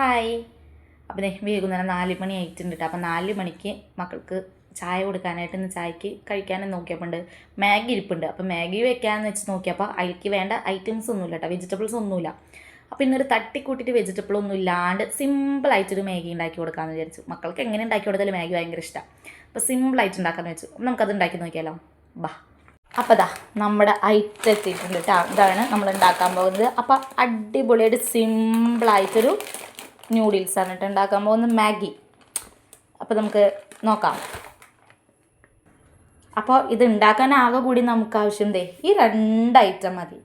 Hi. അപ്പം വൈകുന്നേരം നാല് മണി ആയിട്ടുണ്ട് കേട്ടോ അപ്പം നാല് മണിക്ക് മക്കൾക്ക് ചായ കൊടുക്കാനായിട്ട് ഇന്ന് ചായക്ക് കഴിക്കാനും നോക്കിയപ്പോൾ മാഗി ഇരിപ്പുണ്ട്. അപ്പം മാഗി വെക്കാമെന്ന് വെച്ച് നോക്കിയപ്പോൾ അതിലേക്ക് വേണ്ട ഐറ്റംസ് ഒന്നുമില്ല കേട്ടോ വെജിറ്റബിൾസ് ഒന്നുമില്ല. അപ്പോൾ ഇന്നൊരു തട്ടിക്കൂട്ടിയിട്ട് വെജിറ്റബിൾ ഒന്നും ഇല്ലാണ്ട് സിമ്പിളായിട്ടൊരു മാഗി ഉണ്ടാക്കി കൊടുക്കാമെന്ന് വിചാരിച്ചു. മക്കൾക്ക് എങ്ങനെ ഉണ്ടാക്കി കൊടുത്താലും മാഗി ഭയങ്കര ഇഷ്ടമാണ് അപ്പോൾ സിമ്പിളായിട്ട് ഉണ്ടാക്കാമെന്ന് വെച്ചു. നമുക്കത് ഉണ്ടാക്കി നോക്കിയാലോ? ബാ. അപ്പോൾ ദാ നമ്മുടെ ഐറ്റം എത്തിയിട്ടുണ്ട് കേട്ടോ ഇതാണ് നമ്മൾ ഉണ്ടാക്കാൻ പോകുന്നത്. അപ്പോൾ അടിപൊളിയായിട്ട് സിമ്പിളായിട്ടൊരു നൂഡിൽസാണ് കേട്ടോ ഉണ്ടാക്കാൻ പോകുന്നത്. മാഗി. അപ്പോൾ നമുക്ക് നോക്കാം. അപ്പോൾ ഇത് ഉണ്ടാക്കാൻ ആകെ കൂടി നമുക്ക് ആവശ്യം ദേ ഈ രണ്ട് ഐറ്റം മതി.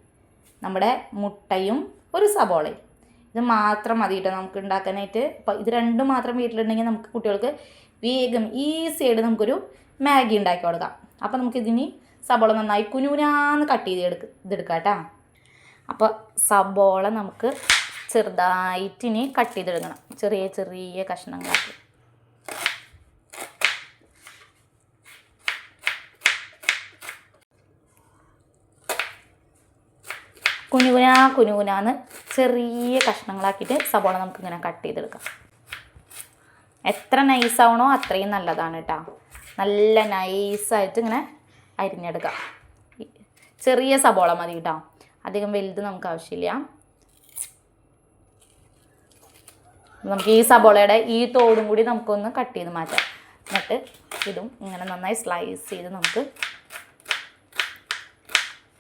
നമ്മുടെ മുട്ടയും ഒരു സബോളയും ഇത് മാത്രം മതി കേട്ടോ നമുക്ക് ഉണ്ടാക്കാനായിട്ട് അപ്പോൾ ഇത് രണ്ടും മാത്രം വീട്ടിലുണ്ടെങ്കിൽ നമുക്ക് കുട്ടികൾക്ക് വേഗം ഈസി ആയിട്ട് നമുക്കൊരു മാഗി ഉണ്ടാക്കി കൊടുക്കാം. അപ്പോൾ നമുക്കിതിനി സബോള നന്നായി കുനുകുനാന്ന് കട്ട് ചെയ്ത് എടുക്ക ഇതെടുക്കാം കേട്ടോ അപ്പോൾ സബോള നമുക്ക് ചെറുതായിട്ടിനി കട്ട് ചെയ്തെടുക്കണം. ചെറിയ ചെറിയ കഷ്ണങ്ങളാക്കി. കുനുകുന കുനുകുനാന്ന് ചെറിയ കഷ്ണങ്ങളാക്കിയിട്ട് സബോള നമുക്കിങ്ങനെ കട്ട് ചെയ്തെടുക്കാം. എത്ര നൈസാവണോ അത്രയും നല്ലതാണ് കേട്ടോ നല്ല നൈസായിട്ട് ഇങ്ങനെ അരിഞ്ഞെടുക്കാം. ചെറിയ സബോള മതി കേട്ടോ അധികം വലുത് നമുക്ക് ആവശ്യമില്ല. നമുക്ക് ഈ സബോളയുടെ ഈ തോടും കൂടി നമുക്കൊന്ന് കട്ട് ചെയ്ത് മാറ്റാം. എന്നിട്ട് ഇതും ഇങ്ങനെ നന്നായി സ്ലൈസ് ചെയ്ത് നമുക്ക്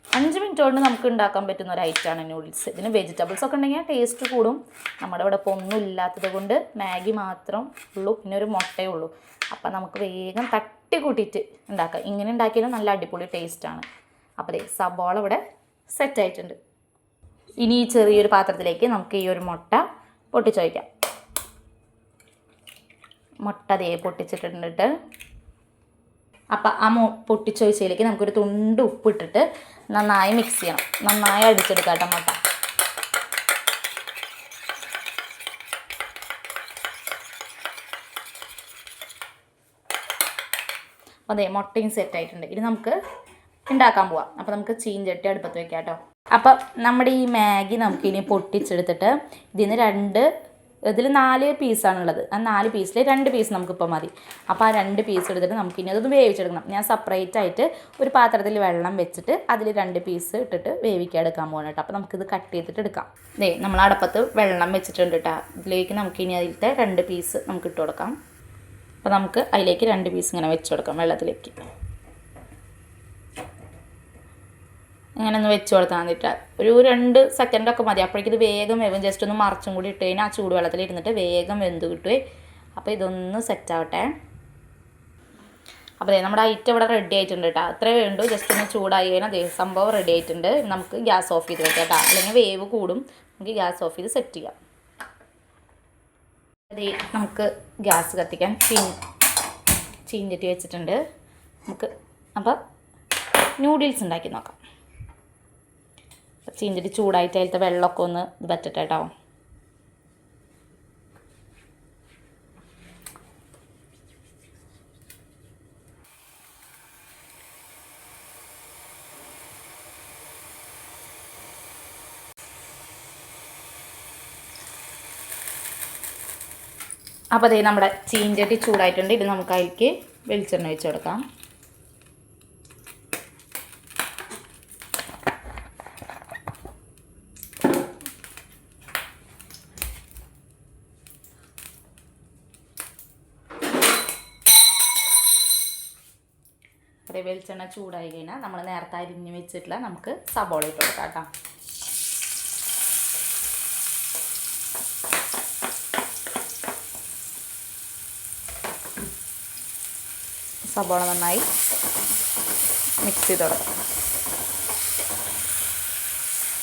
അഞ്ച് മിനിറ്റ് കൊണ്ട് നമുക്ക് ഉണ്ടാക്കാൻ പറ്റുന്ന ഒരു ഐറ്റമാണ് നൂഡിൽസ് ഇതിന് വെജിറ്റബിൾസ് ഒക്കെ ഉണ്ടെങ്കിൽ ടേസ്റ്റ് കൂടും. നമ്മുടെ ഇവിടെ ഇപ്പോൾ ഒന്നും ഇല്ലാത്തത് കൊണ്ട് മാഗി മാത്രം ഉള്ളൂ. പിന്നെ ഒരു മുട്ടയേ ഉള്ളൂ. അപ്പം നമുക്ക് വേഗം തട്ടി കൂട്ടിയിട്ട് ഉണ്ടാക്കാം. ഇങ്ങനെ ഉണ്ടാക്കിയാലും നല്ല അടിപൊളി ടേസ്റ്റാണ് അപ്പോൾ സബോള ഇവിടെ സെറ്റ് ആയിട്ടുണ്ട്. ഇനി ഈ ചെറിയൊരു പാത്രത്തിലേക്ക് നമുക്ക് ഈ ഒരു മുട്ട പൊട്ടിച്ച് വയ്ക്കാം മുട്ട ദേ പൊട്ടിച്ചിട്ടുണ്ട് അപ്പം ആ മൊ പൊട്ടിച്ചൊഴിച്ചതിലേക്ക് നമുക്കൊരു തുണ്ട് ഉപ്പിട്ടിട്ട് നന്നായി മിക്സ് ചെയ്യണം. നന്നായി അടിച്ചെടുക്കാം കേട്ടോ മുട്ട. അതെ മുട്ടയും സെറ്റ് ആയിട്ടുണ്ട്. ഇനി നമുക്ക് ഉണ്ടാക്കാൻ പോവാം. അപ്പോൾ നമുക്ക് ചീഞ്ചട്ടി അടുപ്പത്ത് വെക്കാം കേട്ടോ. അപ്പം നമ്മുടെ ഈ മാഗി നമുക്കിനി പൊട്ടിച്ചെടുത്തിട്ട് ഇതിന് രണ്ട് ഇതിൽ നാല് പീസാണുള്ളത് ആ നാല് പീസിൽ രണ്ട് പീസ് നമുക്കിപ്പോൾ മതി. അപ്പോൾ ആ രണ്ട് പീസ് എടുത്തിട്ട് നമുക്ക് ഇനി അതൊന്ന് വേവിച്ചെടുക്കണം. ഞാൻ സെപ്പറേറ്റ് ആയിട്ട് ഒരു പാത്രത്തിൽ വെള്ളം വെച്ചിട്ട് അതിൽ രണ്ട് പീസ് ഇട്ടിട്ട് വേവിക്കാൻ എടുക്കാൻ പോകണം കേട്ടോ. അപ്പോൾ നമുക്കിത് കട്ട് ചെയ്തിട്ട് എടുക്കാം. ദേ നമ്മൾ അടപ്പത്ത് വെള്ളം വെച്ചിട്ടുണ്ട് കേട്ടോ. ഇതിലേക്ക് നമുക്ക് ഇനി അതിലത്തെ രണ്ട് പീസ് നമുക്ക് ഇട്ട് കൊടുക്കാം. അപ്പോൾ നമുക്ക് അതിലേക്ക് രണ്ട് പീസ് ഇങ്ങനെ വെച്ച് കൊടുക്കാം വെള്ളത്തിലേക്ക്. ഇങ്ങനെ ഒന്ന് വെച്ച് കൊടുത്താൽ മതിട്ട് ഒരു രണ്ട് സെക്കൻഡൊക്കെ മതി. അപ്പോഴേക്കും ഇത് വേഗം വേവും. ജസ്റ്റ് ഒന്ന് മറച്ചും കൂടി ഇട്ട് കഴിഞ്ഞാൽ ആ ചൂടുവെള്ളത്തിൽ ഇരുന്നിട്ട് വേഗം വെന്ത് കിട്ടുവേ. അപ്പോൾ ഇതൊന്ന് സെറ്റ് ആവട്ടെ. അപ്പോൾ നമ്മുടെ ഐറ്റം ഇവിടെ റെഡി ആയിട്ടുണ്ട് കേട്ടോ അത്രേ വേണ്ടു. ജസ്റ്റ് ഒന്ന് ചൂടായി കഴിഞ്ഞാൽ ദേ സംഭവം റെഡി ആയിട്ടുണ്ട്. നമുക്ക് ഗ്യാസ് ഓഫ് ചെയ്ത് വെക്കാം കേട്ടോ അല്ലെങ്കിൽ വേവ് കൂടും. നമുക്ക് ഗ്യാസ് ഓഫ് ചെയ്ത് സെറ്റ് ചെയ്യാം. അതേ നമുക്ക് ഗ്യാസ് കത്തിക്കാൻ ചീൻ ചീഞ്ചട്ടി വെച്ചിട്ടുണ്ട്. നമുക്ക് അപ്പോൾ നൂഡിൽസ് ഉണ്ടാക്കി നോക്കാം. ചീഞ്ചട്ടി ചൂടായിട്ട് അതിലത്തെ വെള്ളമൊക്കെ ഒന്ന് ഇത് പറ്റട്ടെ കേട്ടോ. അപ്പോൾ അതേ നമ്മുടെ ചീഞ്ചട്ടി ചൂടായിട്ടുണ്ട്. ഇത് നമുക്ക് അതിലേക്ക് വെളിച്ചെണ്ണ ഒഴിച്ചു കൊടുക്കാം. അതേ വെളിച്ചെണ്ണ ചൂടായി കഴിഞ്ഞാൽ നമ്മൾ നേരത്തെ അരിഞ്ഞ് വെച്ചിട്ടുള്ള നമുക്ക് സബോള ഇട്ട് കൊടുക്കാം കേട്ടോ. സബോള നന്നായി മിക്സ് ചെയ്ത് കൊടുക്കാം.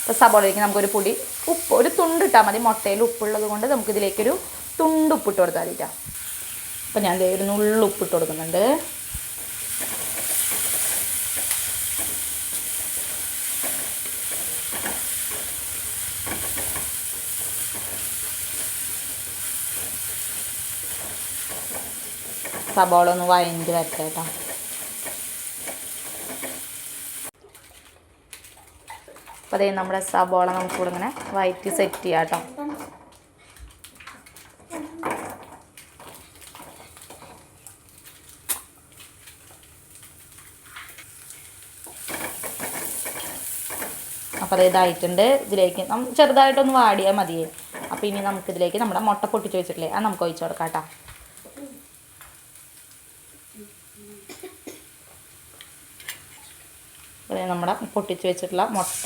ഇപ്പോൾ സബോളയിലേക്ക് നമുക്കൊരു പൊടി ഉപ്പ് ഒരു തുണ്ട് ഇട്ടാൽ മതി. മുട്ടയിൽ ഉപ്പുള്ളത് കൊണ്ട് നമുക്കിതിലേക്കൊരു തുണ്ട് ഉപ്പിട്ട് കൊടുത്താൽ മതിട്ടാ അപ്പോൾ ഞാൻ ഒരു നുള്ളുപ്പിട്ട് കൊടുക്കുന്നുണ്ട്. സബോള ഒന്ന് വഴഞ്ഞ് വെക്കാം കേട്ടോ അപ്പോൾ അതേ നമ്മുടെ സബോള നമുക്കിവിടെ ഇങ്ങനെ വയറ്റി സെറ്റ് ചെയ്യാം കേട്ടോ അപ്പോൾ അത് ഇതായിട്ടുണ്ട്. ഇതിലേക്ക് ചെറുതായിട്ടൊന്ന് വാടിയാൽ മതിയേ. അപ്പോൾ ഇനി നമുക്കിതിലേക്ക് നമ്മുടെ മുട്ട പൊട്ടിച്ച് വെച്ചിട്ടില്ലേ അത് നമുക്ക് ഒഴിച്ചു കൊടുക്കാം കേട്ടോ അതെ നമ്മുടെ പൊട്ടിച്ച് വെച്ചിട്ടുള്ള മുട്ട.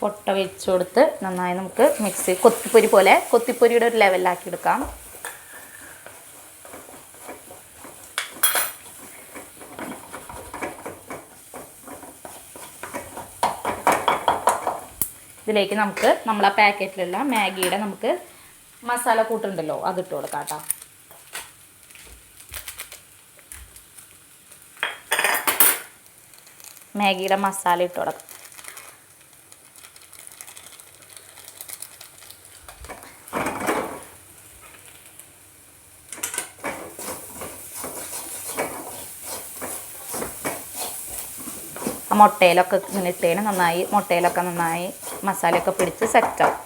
പൊട്ട വെച്ച് കൊടുത്ത് നന്നായി നമുക്ക് മിക്സി കൊത്തിപ്പൊരി പോലെ കൊത്തിപ്പൊരിയുടെ ഒരു ലെവലാക്കി എടുക്കാം. ഇതിലേക്ക് നമുക്ക് നമ്മൾ നമ്മളെ പാക്കറ്റിലുള്ള മാഗിയുടെ നമുക്ക് മസാല കൂട്ടുണ്ടല്ലോ അതിട്ട് കൊടുക്കാം കേട്ടോ. മാഗിയുടെ മസാല ഇട്ട് കൊടുക്കാം. ആ മുട്ടയിലൊക്കെ ഇങ്ങനെ ഇട്ടേനെ നന്നായി മുട്ടയിലൊക്കെ നന്നായി മസാലയൊക്കെ പിടിച്ച് സെറ്റാവും.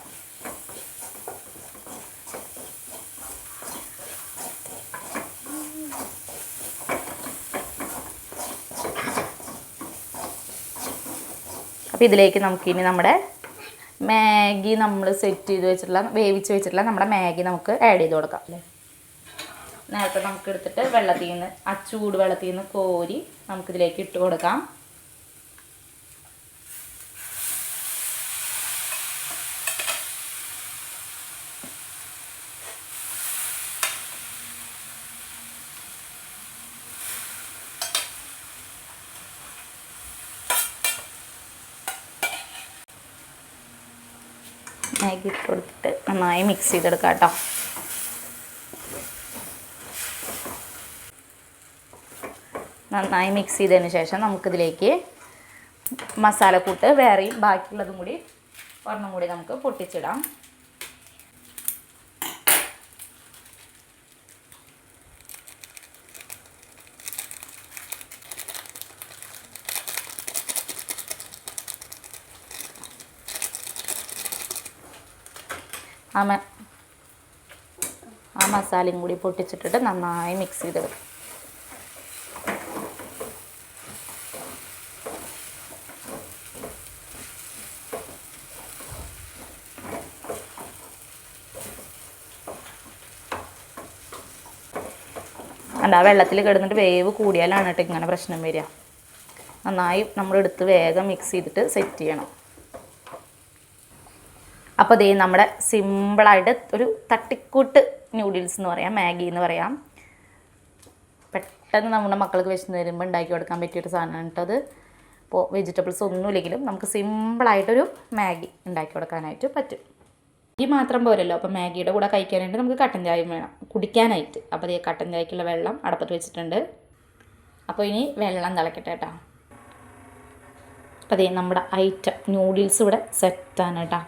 അപ്പോൾ ഇതിലേക്ക് നമുക്കിനി നമ്മുടെ മാഗി നമ്മൾ സെറ്റ് ചെയ്ത് വെച്ചിട്ടുള്ള വേവിച്ച് വെച്ചിട്ടുള്ള നമ്മുടെ മാഗി നമുക്ക് ആഡ് ചെയ്ത് കൊടുക്കാം അല്ലേ? നേരത്തെ നമുക്ക് എടുത്തിട്ട് വെള്ളത്തിൽ നിന്ന് ആ ചൂട് വെള്ളത്തിൽ നിന്ന് കോരി നമുക്കിതിലേക്ക് ഇട്ട് കൊടുക്കാം. മാഗി കൊടുത്തിട്ട് നന്നായി മിക്സ് ചെയ്തെടുക്കാം കേട്ടോ. നന്നായി മിക്സ് ചെയ്തതിന് ശേഷം നമുക്കിതിലേക്ക് മസാലക്കൂട്ട് വേറെയും ബാക്കിയുള്ളതും കൂടി ഒരെണ്ണം കൂടി നമുക്ക് പൊട്ടിച്ചിടാം. ആ ആ മസാലയും കൂടി പൊട്ടിച്ചിട്ടിട്ട് നന്നായി മിക്സ് ചെയ്ത് വെക്കും. അല്ല ആ വെള്ളത്തിൽ കിടന്നിട്ട് വേവ് കൂടിയാലാണ് കേട്ടോ ഇങ്ങനെ പ്രശ്നം വരിക. നന്നായി നമ്മളെടുത്ത് വേഗം മിക്സ് ചെയ്തിട്ട് സെറ്റ് ചെയ്യണം. അപ്പോൾ ദേ നമ്മുടെ സിമ്പിളായിട്ട് ഒരു തട്ടിക്കൂട്ട് ന്യൂഡിൽസ് എന്ന് പറയാം മാഗി എന്ന് പറയാം. പെട്ടെന്ന് നമ്മുടെ മക്കൾക്ക് വെച്ച് വരുമ്പോൾ ഉണ്ടാക്കി കൊടുക്കാൻ പറ്റിയൊരു സാധനമാണ് കേട്ടത് ഇപ്പോൾ വെജിറ്റബിൾസ് ഒന്നുമില്ലെങ്കിലും നമുക്ക് സിമ്പിളായിട്ടൊരു മാഗി ഉണ്ടാക്കി കൊടുക്കാനായിട്ട് പറ്റും. ഈ മാത്രം പോരല്ലോ അപ്പോൾ മാഗിയുടെ കൂടെ കഴിക്കാനായിട്ട് നമുക്ക് കട്ടൻ ചായ വേണം കുടിക്കാനായിട്ട്. അപ്പോൾ ഈ കട്ടൻ ചായക്കുള്ള വെള്ളം അടപ്പത്ത് വെച്ചിട്ടുണ്ട്. അപ്പോൾ ഇനി വെള്ളം തിളക്കട്ടെ കേട്ടോ. അപ്പോൾ അതേ നമ്മുടെ ഐറ്റം ന്യൂഡിൽസ് ഇവിടെ സെറ്റാണ് കേട്ടോ.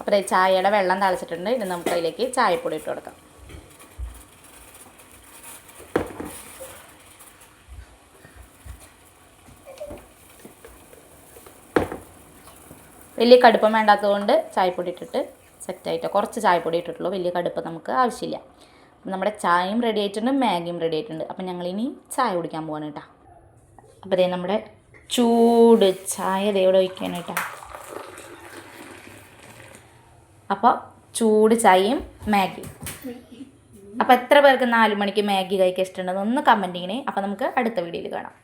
അപ്പോൾ ചായയുടെ വെള്ളം തളിച്ചിട്ടുണ്ട്. ഇനി നമുക്ക് അതിലേക്ക് ചായപ്പൊടി ഇട്ട് കൊടുക്കാം. വലിയ കടുപ്പം വേണ്ടാത്തതുകൊണ്ട് ചായപ്പൊടി ഇട്ടിട്ട് സെറ്റായിട്ട് കുറച്ച് ചായപ്പൊടി ഇട്ടിട്ടുള്ളൂ. വലിയ കടുപ്പം നമുക്ക് ആവശ്യമില്ല. നമ്മുടെ ചായയും റെഡി ആയിട്ടുണ്ട് മാഗിയും റെഡി ആയിട്ടുണ്ട്. അപ്പം ഇനി ചായ കുടിക്കാൻ പോവാണ് കേട്ടോ. അപ്പോൾ ദേ നമ്മുടെ ചൂട് ചായ ദേ ഇവിടെ ഒഴിക്കാൻ കേട്ടോ. അപ്പോൾ ചൂട് ചായയും മാഗി. അപ്പോൾ എത്ര പേർക്ക് നാല് മണിക്ക് മാഗി കഴിക്കാൻ ഇഷ്ടമുണ്ടെന്ന് ഒന്ന് കമന്റ് ചെയ്യണേ അപ്പോൾ നമുക്ക് അടുത്ത വീഡിയോയിൽ കാണാം.